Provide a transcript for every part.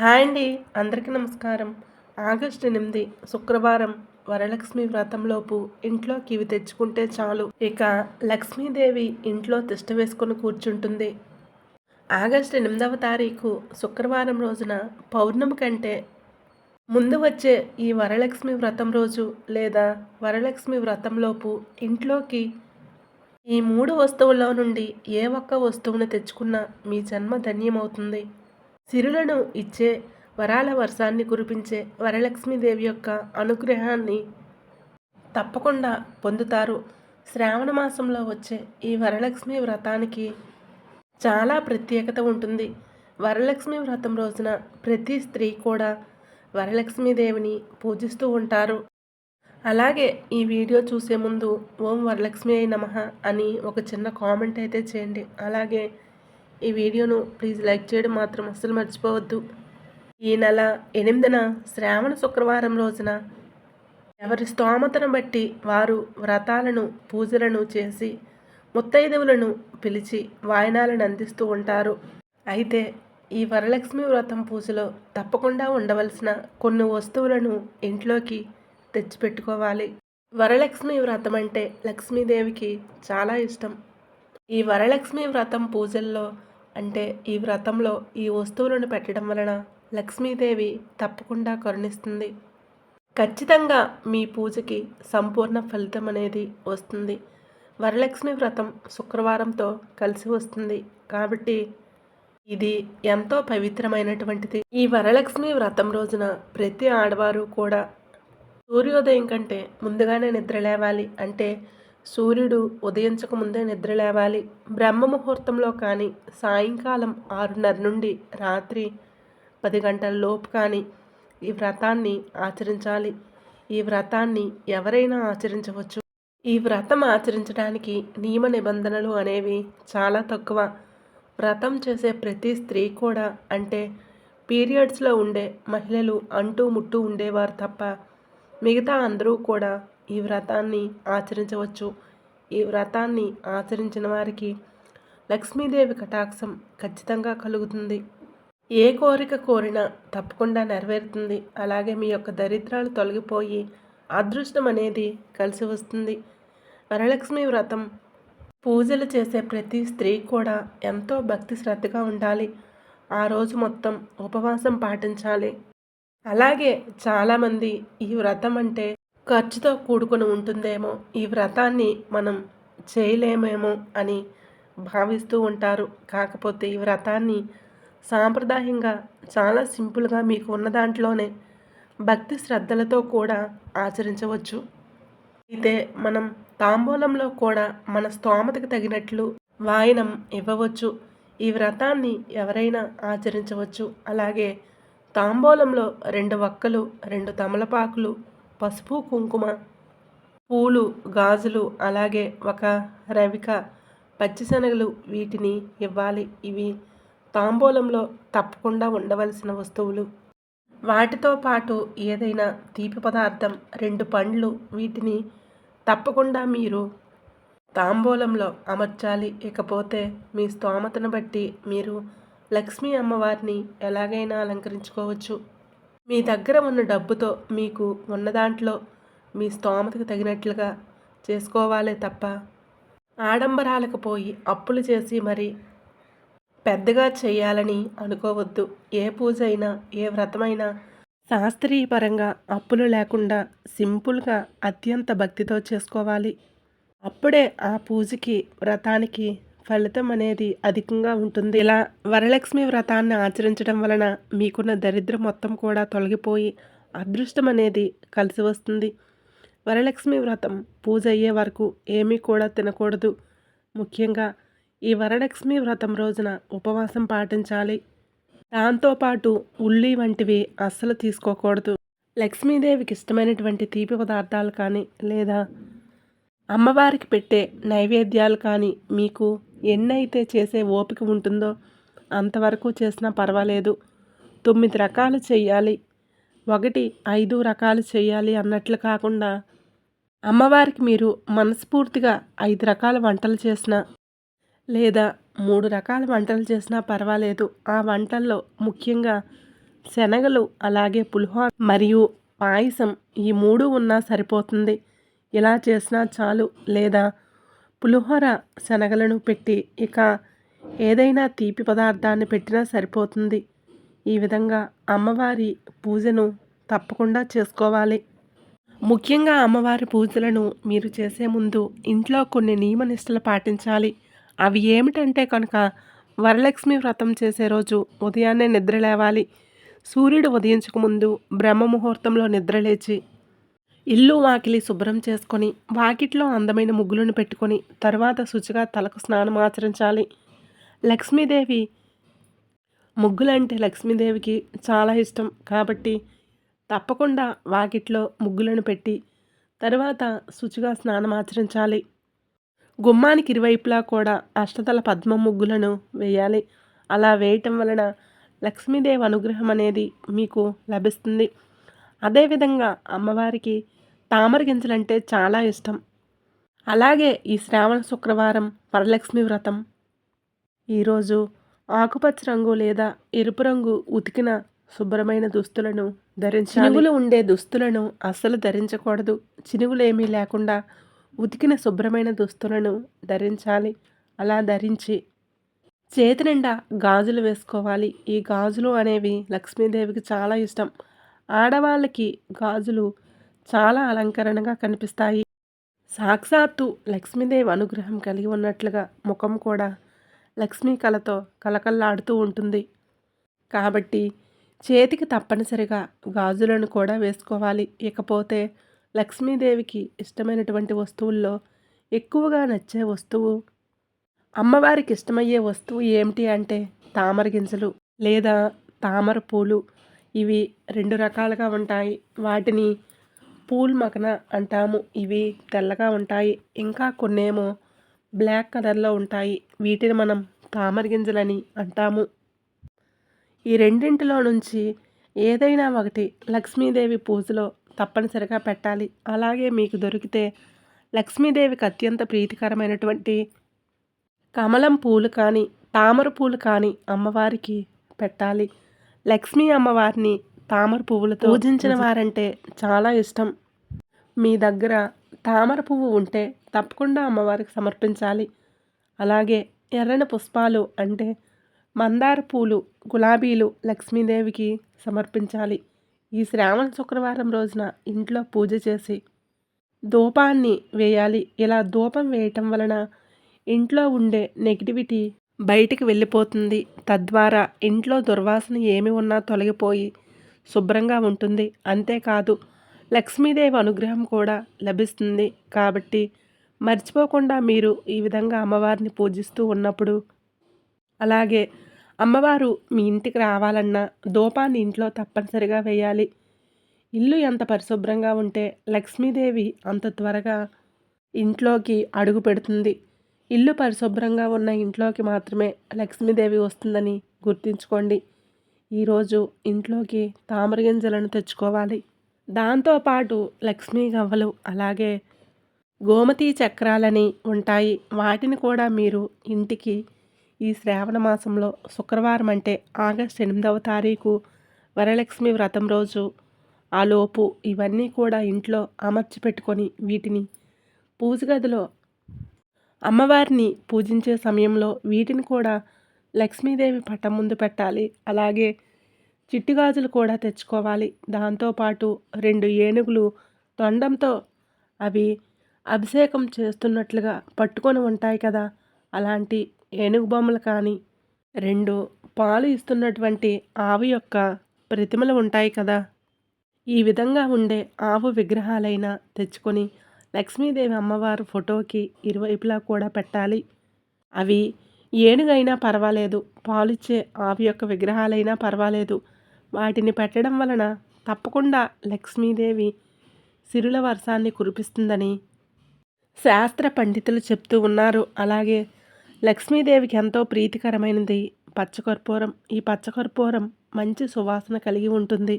Hi అండి. అందరికీ నమస్కారం. ఆగస్టు ఎనిమిది శుక్రవారం వరలక్ష్మి వ్రతంలోపు ఇంట్లోకి ఇవి తెచ్చుకుంటే చాలు. ఇక లక్ష్మీదేవి ఇంట్లో తిష్ట వేసుకొని కూర్చుంటుంది. ఆగస్టు ఎనిమిదవ తారీఖు శుక్రవారం రోజున పౌర్ణమి కంటే ముందు వచ్చే ఈ వరలక్ష్మి వ్రతం రోజు లేదా వరలక్ష్మి వ్రతంలోపు ఇంట్లోకి ఈ మూడు వస్తువుల్లో నుండి ఏ ఒక్క వస్తువును తెచ్చుకున్నా మీ జన్మ ధన్యమవుతుంది. సిరులను ఇచ్చే వరాల వర్షాన్ని కురిపించే వరలక్ష్మీదేవి యొక్క అనుగ్రహాన్ని తప్పకుండా పొందుతారు. శ్రావణ మాసంలో వచ్చే ఈ వరలక్ష్మి వ్రతానికి చాలా ప్రత్యేకత ఉంటుంది. వరలక్ష్మి వ్రతం రోజున ప్రతి స్త్రీ కూడా వరలక్ష్మీదేవిని పూజిస్తూ ఉంటారు. అలాగే ఈ వీడియో చూసే ముందు ఓం వరలక్ష్మి అయి నమ అని ఒక చిన్న కామెంట్ అయితే చేయండి. అలాగే ఈ వీడియోను ప్లీజ్ లైక్ చేయడం మాత్రం అస్సలు మర్చిపోవద్దు. ఈ నెల ఎనిమిదిన శ్రావణ శుక్రవారం రోజున ఎవరి స్తోమతను బట్టి వారు వ్రతాలను పూజలను చేసి ముత్తైదువులను పిలిచి వాయనాలను అందిస్తూ ఉంటారు. అయితే ఈ వరలక్ష్మి వ్రతం పూజలో తప్పకుండా ఉండవలసిన కొన్ని వస్తువులను ఇంట్లోకి తెచ్చిపెట్టుకోవాలి. వరలక్ష్మి వ్రతం అంటే లక్ష్మీదేవికి చాలా ఇష్టం. ఈ వరలక్ష్మి వ్రతం పూజల్లో అంటే ఈ వ్రతంలో ఈ వస్తువులను పెట్టడం వలన లక్ష్మీదేవి తప్పకుండా కరుణిస్తుంది. ఖచ్చితంగా మీ పూజకి సంపూర్ణ ఫలితం అనేది వస్తుంది. వరలక్ష్మి వ్రతం శుక్రవారంతో కలిసి వస్తుంది. కాబట్టి ఇది ఎంతో పవిత్రమైనటువంటిది. ఈ వరలక్ష్మి వ్రతం రోజున ప్రతి ఆడవారు కూడా సూర్యోదయం కంటే ముందుగానే నిద్ర లేవాలి అంటే సూర్యుడు ఉదయించక ముందే నిద్ర లేవాలి. బ్రహ్మ ముహూర్తంలో కానీ సాయంకాలం ఆరున్నర నుండి రాత్రి పది గంటల లోపు కానీ ఈ వ్రతాన్ని ఆచరించాలి. ఈ వ్రతాన్ని ఎవరైనా ఆచరించవచ్చు. ఈ వ్రతం ఆచరించడానికి నియమ నిబంధనలు అనేవి చాలా తక్కువ. వ్రతం చేసే ప్రతి స్త్రీ కూడా అంటే పీరియడ్స్లో ఉండే మహిళలు అంటూ ముట్టూ ఉండేవారు తప్ప మిగతా అందరూ కూడా ఈ వ్రతాన్ని ఆచరించవచ్చు. ఈ వ్రతాన్ని ఆచరించిన వారికి లక్ష్మీదేవి కటాక్షం ఖచ్చితంగా కలుగుతుంది. ఏ కోరిక కోరినా తప్పకుండా నెరవేరుతుంది. అలాగే మీ యొక్క దరిద్రాలు తొలగిపోయి అదృష్టం అనేది కలిసి వస్తుంది. వరలక్ష్మి వ్రతం పూజలు చేసే ప్రతి స్త్రీ కూడా ఎంతో భక్తి శ్రద్ధగా ఉండాలి. ఆ రోజు మొత్తం ఉపవాసం పాటించాలి. అలాగే చాలామంది ఈ వ్రతం అంటే ఖర్చుతో కూడుకుని ఉంటుందేమో ఈ వ్రతాన్ని మనం చేయలేమేమో అని భావిస్తూ ఉంటారు. కాకపోతే ఈ వ్రతాన్ని సాంప్రదాయంగా చాలా సింపుల్గా మీకు ఉన్న దాంట్లోనే భక్తి శ్రద్ధలతో కూడా ఆచరించవచ్చు. అయితే మనం తాంబూలంలో కూడా మన స్తోమతకు తగినట్లు వాయనం ఇవ్వవచ్చు. ఈ వ్రతాన్ని ఎవరైనా ఆచరించవచ్చు. అలాగే తాంబూలంలో రెండు వక్కలు రెండు తమలపాకులు పసుపు కుంకుమ పూలు గాజులు అలాగే ఒక రవిక పచ్చిశనగలు వీటిని ఇవ్వాలి. ఇవి తాంబూలంలో తప్పకుండా ఉండవలసిన వస్తువులు. వాటితో పాటు ఏదైనా తీపి పదార్థం రెండు పండ్లు వీటిని తప్పకుండా మీరు తాంబూలంలో అమర్చాలి. ఇకపోతే మీ స్తోమతను బట్టి మీరు లక్ష్మీ అమ్మవారిని ఎలాగైనా అలంకరించుకోవచ్చు. మీ దగ్గర ఉన్న డబ్బుతో మీకు ఉన్న దాంట్లో మీ స్తోమతకు తగినట్లుగా చేసుకోవాలే తప్ప ఆడంబరాలకు పోయి అప్పులు చేసి మరి పెద్దగా చేయాలని అనుకోవద్దు. ఏ పూజ అయినా ఏ వ్రతమైనా శాస్త్రీయపరంగా అప్పులు లేకుండా సింపుల్గా అత్యంత భక్తితో చేసుకోవాలి. అప్పుడే ఆ పూజకి వ్రతానికి ఫలితం అనేది అధికంగా ఉంటుంది. ఇలా వరలక్ష్మి వ్రతాన్ని ఆచరించడం వలన మీకున్న దరిద్రం మొత్తం కూడా తొలగిపోయి అదృష్టం అనేది కలిసి వస్తుంది. వరలక్ష్మి వ్రతం పూజ అయ్యే వరకు ఏమీ కూడా తినకూడదు. ముఖ్యంగా ఈ వరలక్ష్మి వ్రతం రోజున ఉపవాసం పాటించాలి. దాంతోపాటు ఉల్లి వంటివి అస్సలు తీసుకోకూడదు. లక్ష్మీదేవికి ఇష్టమైనటువంటి తీపి పదార్థాలు కానీ లేదా అమ్మవారికి పెట్టే నైవేద్యాలు కానీ మీకు ఎన్నైతే చేసే ఓపిక ఉంటుందో అంతవరకు చేసినా పర్వాలేదు. తొమ్మిది రకాలు చేయాలి ఒకటి ఐదు రకాలు చేయాలి అన్నట్లు కాకుండా అమ్మవారికి మీరు మనస్ఫూర్తిగా ఐదు రకాల వంటలు చేసిన లేదా మూడు రకాల వంటలు చేసినా పర్వాలేదు. ఆ వంటల్లో ముఖ్యంగా శనగలు అలాగే పులిహోర మరియు పాయసం ఈ మూడు ఉన్నా సరిపోతుంది. ఇలా చేసినా చాలు. లేదా పులిహోర శనగలను పెట్టి ఇక ఏదైనా తీపి పదార్థాన్ని పెట్టినా సరిపోతుంది. ఈ విధంగా అమ్మవారి పూజను తప్పకుండా చేసుకోవాలి. ముఖ్యంగా అమ్మవారి పూజలను మీరు చేసే ముందు ఇంట్లో కొన్ని నియమ నిష్టలు పాటించాలి. అవి ఏమిటంటే కనుక వరలక్ష్మి వ్రతం చేసే రోజు ఉదయాన్నే నిద్ర లేవాలి. సూర్యుడు ఉదయించక ముందు బ్రహ్మ ముహూర్తంలో నిద్రలేచి ఇల్లు వాకిలి శుభ్రం చేసుకొని వాకిట్లో అందమైన ముగ్గులను పెట్టుకొని తర్వాత శుచిగా తలకు స్నానం ఆచరించాలి. లక్ష్మీదేవి ముగ్గులంటే లక్ష్మీదేవికి చాలా ఇష్టం. కాబట్టి తప్పకుండా వాకిట్లో ముగ్గులను పెట్టి తర్వాత శుచిగా స్నానం ఆచరించాలి. గుమ్మానికి ఇరువైపులా కూడా అష్టతల పద్మ ముగ్గులను వేయాలి. అలా వేయటం వలన లక్ష్మీదేవి అనుగ్రహం అనేది మీకు లభిస్తుంది. అదేవిధంగా అమ్మవారికి తామర గింజలంటే చాలా ఇష్టం. అలాగే ఈ శ్రావణ శుక్రవారం వరలక్ష్మి వ్రతం. ఈరోజు ఆకుపచ్చ రంగు లేదా ఎరుపు రంగు ఉతికిన శుభ్రమైన దుస్తులను ధరించాలి. చినుగులు ఉండే దుస్తులను అస్సలు ధరించకూడదు. చినుగులు ఏమీ లేకుండా ఉతికిన శుభ్రమైన దుస్తులను ధరించాలి. అలా ధరించి చేతి నిండా గాజులు వేసుకోవాలి. ఈ గాజులు అనేవి లక్ష్మీదేవికి చాలా ఇష్టం. ఆడవాళ్ళకి గాజులు చాలా అలంకరణగా కనిపిస్తాయి. సాక్షాత్తు లక్ష్మీదేవి అనుగ్రహం కలిగి ఉన్నట్లుగా ముఖం కూడా లక్ష్మీ కళతో కలకల్లాడుతూ ఉంటుంది. కాబట్టి చేతికి తప్పనిసరిగా గాజులను కూడా వేసుకోవాలి. ఇకపోతే లక్ష్మీదేవికి ఇష్టమైనటువంటి వస్తువుల్లో ఎక్కువగా నచ్చే వస్తువు అమ్మవారికి ఇష్టమయ్యే వస్తువు ఏమిటి అంటే తామర గింజలు లేదా తామర పూలు. ఇవి రెండు రకాలుగా ఉంటాయి. వాటిని పూల్ మకన అంటాము. ఇవి తెల్లగా ఉంటాయి. ఇంకా కొన్నేమో బ్లాక్ కలర్లో ఉంటాయి. వీటిని మనం తామర గింజలని అంటాము. ఈ రెండింటిలో నుంచి ఏదైనా ఒకటి లక్ష్మీదేవి పూజలో తప్పనిసరిగా పెట్టాలి. అలాగే మీకు దొరికితే లక్ష్మీదేవికి అత్యంత ప్రీతికరమైనటువంటి కమలం పూలు కానీ తామర పూలు కానీ అమ్మవారికి పెట్టాలి. లక్ష్మీ అమ్మవారిని తామర పువ్వులతో పూజించిన వారంటే చాలా ఇష్టం. మీ దగ్గర తామర పువ్వు ఉంటే తప్పకుండా అమ్మవారికి సమర్పించాలి. అలాగే ఎర్రని పుష్పాలు అంటే మందార పూలు గులాబీలు లక్ష్మీదేవికి సమర్పించాలి. ఈ శ్రావణ శుక్రవారం రోజున ఇంట్లో పూజ చేసి ధూపాన్ని వేయాలి. ఇలా ధూపం వేయటం వలన ఇంట్లో ఉండే నెగిటివిటీ బయటికి వెళ్ళిపోతుంది. తద్వారా ఇంట్లో దుర్వాసన ఏమి ఉన్నా తొలగిపోయి శుభ్రంగా ఉంటుంది. అంతేకాదు లక్ష్మీదేవి అనుగ్రహం కూడా లభిస్తుంది. కాబట్టి మర్చిపోకుండా మీరు ఈ విధంగా అమ్మవారిని పూజిస్తూ ఉన్నప్పుడు అలాగే అమ్మవారు మీ ఇంటికి రావాలన్నా దూపాన్ని ఇంట్లో తప్పనిసరిగా వేయాలి. ఇల్లు ఎంత పరిశుభ్రంగా ఉంటే లక్ష్మీదేవి అంత త్వరగా ఇంట్లోకి అడుగు పెడుతుంది. ఇల్లు పరిశుభ్రంగా ఉన్న ఇంట్లోకి మాత్రమే లక్ష్మీదేవి వస్తుందని గుర్తుంచుకోండి. ఈరోజు ఇంట్లోకి తామర గింజలను తెచ్చుకోవాలి. దాంతోపాటు లక్ష్మీ గవ్వలు అలాగే గోమతి చక్రాలని ఉంటాయి. వాటిని కూడా మీరు ఇంటికి ఈ శ్రావణ మాసంలో శుక్రవారం అంటే ఆగస్ట్ ఎనిమిదవ తారీఖు వరలక్ష్మి వ్రతం రోజు ఆ లోపు ఇవన్నీ కూడా ఇంట్లో అమర్చి పెట్టుకొని వీటిని పూజ గదిలో అమ్మవారిని పూజించే సమయంలో వీటిని కూడా లక్ష్మీదేవి పటం ముందు పెట్టాలి. అలాగే చిట్టిగాజులు కూడా తెచ్చుకోవాలి. దాంతోపాటు రెండు ఏనుగులు తొండంతో అవి అభిషేకం చేస్తున్నట్లుగా పట్టుకొని ఉంటాయి కదా. అలాంటి ఏనుగు బొమ్మలు కానీ రెండు పాలు ఇస్తున్నటువంటి ఆవు యొక్క ప్రతిమలు ఉంటాయి కదా. ఈ విధంగా ఉండే ఆవు విగ్రహాలైనా తెచ్చుకొని లక్ష్మీదేవి అమ్మవారు ఫోటోకి ఇరువైపులా కూడా పెట్టాలి. అవి ఏనుగైనా పర్వాలేదు. పాలిచ్చే ఆవి యొక్క విగ్రహాలైనా పర్వాలేదు. వాటిని పెట్టడం వలన తప్పకుండా లక్ష్మీదేవి సిరుల వర్షాన్ని కురిపిస్తుందని శాస్త్ర పండితులు చెప్తూ ఉన్నారు. అలాగే లక్ష్మీదేవికి ఎంతో ప్రీతికరమైనది పచ్చకర్పూరం. ఈ పచ్చకర్పూరం మంచి సువాసన కలిగి ఉంటుంది.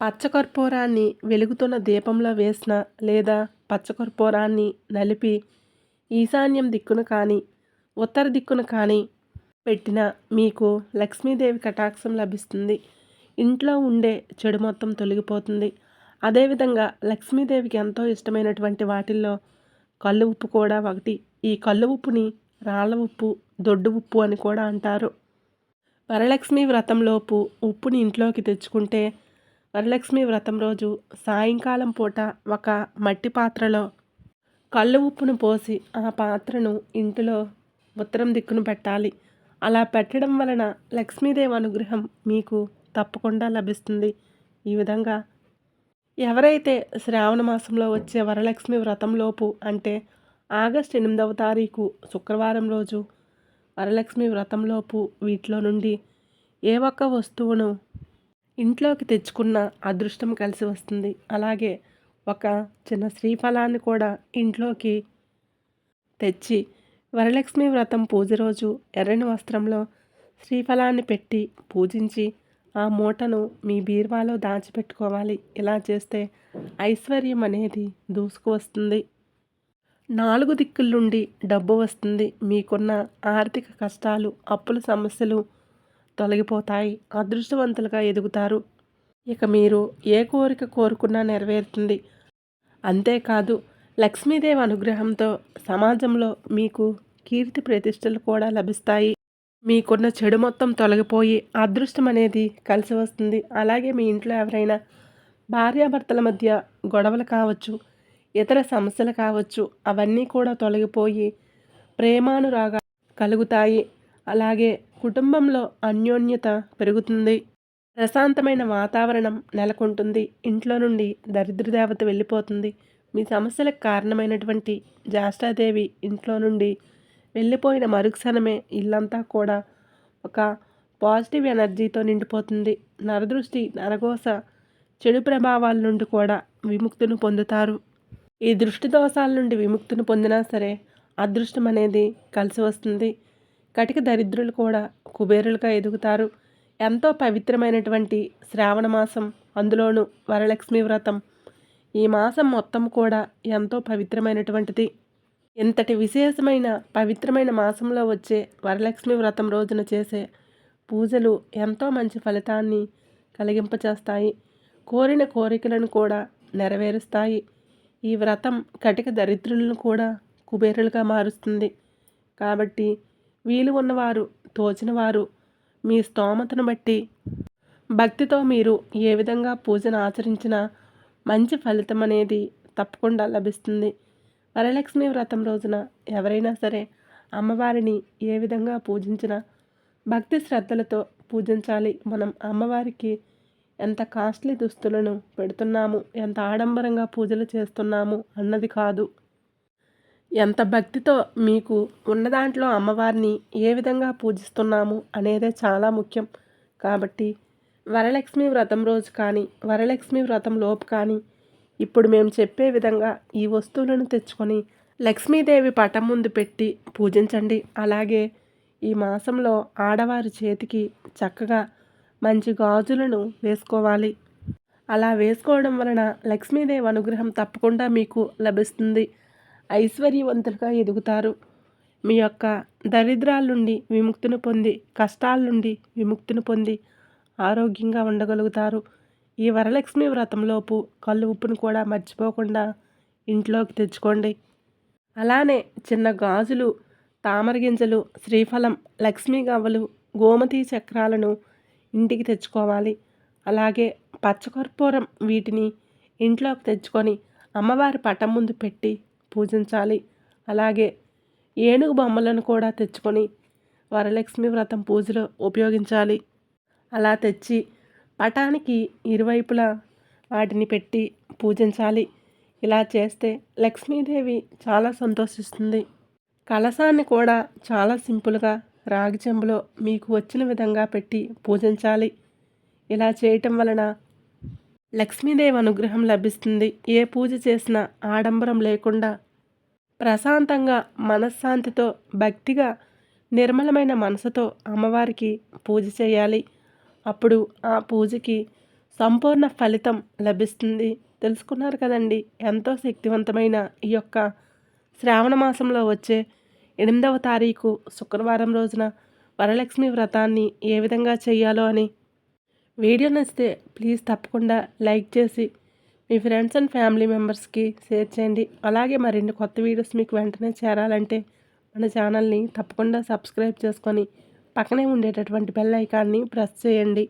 పచ్చకర్పూరాన్ని వెలుగుతున్న దీపంలో వేసిన లేదా పచ్చకర్పూరాన్ని నలిపి ఈశాన్యం దిక్కున కానీ ఉత్తర దిక్కున కానీ పెట్టిన మీకు లక్ష్మీదేవి కటాక్షం లభిస్తుంది. ఇంట్లో ఉండే చెడు మొత్తం తొలగిపోతుంది. అదేవిధంగా లక్ష్మీదేవికి ఎంతో ఇష్టమైనటువంటి వాటిల్లో కళ్ళు ఉప్పు కూడా ఒకటి. ఈ కళ్ళు ఉప్పుని రాళ్ళ ఉప్పు దొడ్డు ఉప్పు అని కూడా అంటారు. వరలక్ష్మి వ్రతంలోపు ఉప్పుని ఇంట్లోకి తెచ్చుకుంటే వరలక్ష్మి వ్రతం రోజు సాయంకాలం పూట ఒక మట్టి పాత్రలో కళ్ళు ఉప్పును పోసి ఆ పాత్రను ఇంటిలో ఉత్తరం దిక్కును పెట్టాలి. అలా పెట్టడం వలన లక్ష్మీదేవి అనుగ్రహం మీకు తప్పకుండా లభిస్తుంది. ఈ విధంగా ఎవరైతే శ్రావణ మాసంలో వచ్చే వరలక్ష్మి వ్రతంలోపు అంటే ఆగస్ట్ ఎనిమిదవ తారీఖు శుక్రవారం రోజు వరలక్ష్మి వ్రతంలోపు వీటిలో నుండి ఏ ఒక్క వస్తువును ఇంట్లోకి తెచ్చుకున్న అదృష్టం కలిసి వస్తుంది. అలాగే ఒక చిన్న శ్రీఫలాన్ని కూడా ఇంట్లోకి తెచ్చి వరలక్ష్మి వ్రతం పూజ రోజు ఎర్రని వస్త్రంలో శ్రీఫలాన్ని పెట్టి పూజించి ఆ మూటను మీ బీర్వాలో దాచిపెట్టుకోవాలి. ఇలా చేస్తే ఐశ్వర్యం అనేది దూసుకు వస్తుంది. నాలుగు దిక్కుల నుండి డబ్బు వస్తుంది. మీకున్న ఆర్థిక కష్టాలు అప్పుల సమస్యలు తొలగిపోతాయి. అదృష్టవంతులుగా ఎదుగుతారు. ఇక మీరు ఏ కోరిక కోరుకున్నా నెరవేరుతుంది. అంతేకాదు లక్ష్మీదేవి అనుగ్రహంతో సమాజంలో మీకు కీర్తి ప్రతిష్టలు కూడా లభిస్తాయి. మీకున్న చెడు మొత్తం తొలగిపోయి అదృష్టం అనేది కలిసి వస్తుంది. అలాగే మీ ఇంట్లో ఎవరైనా భార్యాభర్తల మధ్య గొడవలు కావచ్చు ఇతర సమస్యలు కావచ్చు అవన్నీ కూడా తొలగిపోయి ప్రేమానురాగా కలుగుతాయి. అలాగే కుటుంబంలో అన్యోన్యత పెరుగుతుంది. ప్రశాంతమైన వాతావరణం నెలకొంటుంది. ఇంట్లో నుండి దరిద్ర దేవత వెళ్ళిపోతుంది. మీ సమస్యలకు కారణమైనటువంటి జ్యేష్ఠాదేవి ఇంట్లో నుండి వెళ్ళిపోయిన మరుక్షణమే ఇల్లంతా కూడా ఒక పాజిటివ్ ఎనర్జీతో నిండిపోతుంది. నరదృష్టి నరగోస చెడు ప్రభావాల నుండి కూడా విముక్తిని పొందుతారు. ఈ దృష్టి దోషాల నుండి విముక్తిని పొందినా సరే అదృష్టం అనేది కలిసి వస్తుంది. కటిక దరిద్రులు కూడా కుబేరులుగా ఎదుగుతారు. ఎంతో పవిత్రమైనటువంటి శ్రావణ మాసం అందులోనూ వరలక్ష్మి వ్రతం ఈ మాసం మొత్తం కూడా ఎంతో పవిత్రమైనటువంటిది. ఇంతటి విశేషమైన పవిత్రమైన మాసంలో వచ్చే వరలక్ష్మి వ్రతం రోజున చేసే పూజలు ఎంతో మంచి ఫలితాన్ని కలిగింపచేస్తాయి. కోరిన కోరికలను కూడా నెరవేరుస్తాయి. ఈ వ్రతం కటిక దరిద్రులను కూడా కుబేరులుగా మారుస్తుంది. కాబట్టి వీలు ఉన్నవారు తోచినవారు మీ స్తోమతను బట్టి భక్తితో మీరు ఏ విధంగా పూజను ఆచరించినా మంచి ఫలితం అనేది తప్పకుండా లభిస్తుంది. వరలక్ష్మి వ్రతం రోజున ఎవరైనా సరే అమ్మవారిని ఏ విధంగా పూజించినా భక్తి శ్రద్ధలతో పూజించాలి. మనం అమ్మవారికి ఎంత కాస్ట్లీ దుస్తులను పెడుతున్నాము ఎంత ఆడంబరంగా పూజలు చేస్తున్నాము అన్నది కాదు. ఎంత భక్తితో మీకు ఉన్న దాంట్లో అమ్మవారిని ఏ విధంగా పూజిస్తున్నాము అనేదే చాలా ముఖ్యం. కాబట్టి వరలక్ష్మి వ్రతం రోజు కానీ వరలక్ష్మి వ్రతం లోపు కానీ ఇప్పుడు మేము చెప్పే విధంగా ఈ వస్తువులను తెచ్చుకొని లక్ష్మీదేవి పటం ముందు పెట్టి పూజించండి. అలాగే ఈ మాసంలో ఆడవారి చేతికి చక్కగా మంచి గాజులను వేసుకోవాలి. అలా వేసుకోవడం వలన లక్ష్మీదేవి అనుగ్రహం తప్పకుండా మీకు లభిస్తుంది. ఐశ్వర్యవంతులుగా ఎదుగుతారు. మీ యొక్క దరిద్రాల నుండి విముక్తిని పొంది కష్టాల నుండి విముక్తిని పొంది ఆరోగ్యంగా ఉండగలుగుతారు. ఈ వరలక్ష్మి వ్రతంలోపు కళ్ళు ఉప్పును కూడా మర్చిపోకుండా ఇంట్లోకి తెచ్చుకోండి. అలానే చిన్న గాజులు తామర గింజలు శ్రీఫలం లక్ష్మీ గవ్వలు గోమతి చక్రాలను ఇంటికి తెచ్చుకోవాలి. అలాగే పచ్చకర్పూరం వీటిని ఇంట్లోకి తెచ్చుకొని అమ్మవారి పటం ముందు పెట్టి పూజించాలి. అలాగే ఏనుగు బొమ్మలను కూడా తెచ్చుకొని వరలక్ష్మి వ్రతం పూజలో ఉపయోగించాలి. అలా తెచ్చి పటానికి ఇరువైపులా వాటిని పెట్టి పూజించాలి. ఇలా చేస్తే లక్ష్మీదేవి చాలా సంతోషిస్తుంది. కలసాన్ని కూడా చాలా సింపుల్గా రాగి చెంబులో మీకు వచ్చిన విధంగా పెట్టి పూజించాలి. ఇలా చేయటం వలన లక్ష్మీదేవి అనుగ్రహం లభిస్తుంది. ఏ పూజ చేసినా ఆడంబరం లేకుండా ప్రశాంతంగా మనశ్శాంతితో భక్తిగా నిర్మలమైన మనసుతో అమ్మవారికి పూజ చేయాలి. అప్పుడు ఆ పూజకి సంపూర్ణ ఫలితం లభిస్తుంది. తెలుసుకున్నారు కదండి? ఎంతో శక్తివంతమైన ఈ యొక్క శ్రావణ మాసంలో వచ్చే ఎనిమిదవ తారీఖు శుక్రవారం రోజున వరలక్ష్మి వ్రతాన్ని ఏ విధంగా చేయాలో అని వీడియో నచ్చితే ప్లీజ్ తప్పకుండా లైక్ చేసి మీ ఫ్రెండ్స్ అండ్ ఫ్యామిలీ మెంబర్స్కి షేర్ చేయండి. అలాగే మరిన్ని కొత్త వీడియోస్ మీకు వెంటనే చేరాలంటే మన ఛానల్ని తప్పకుండా సబ్స్క్రైబ్ చేసుకొని పక్కనే ఉండేటటువంటి బెల్ ఐకాన్ని ప్రెస్ చేయండి.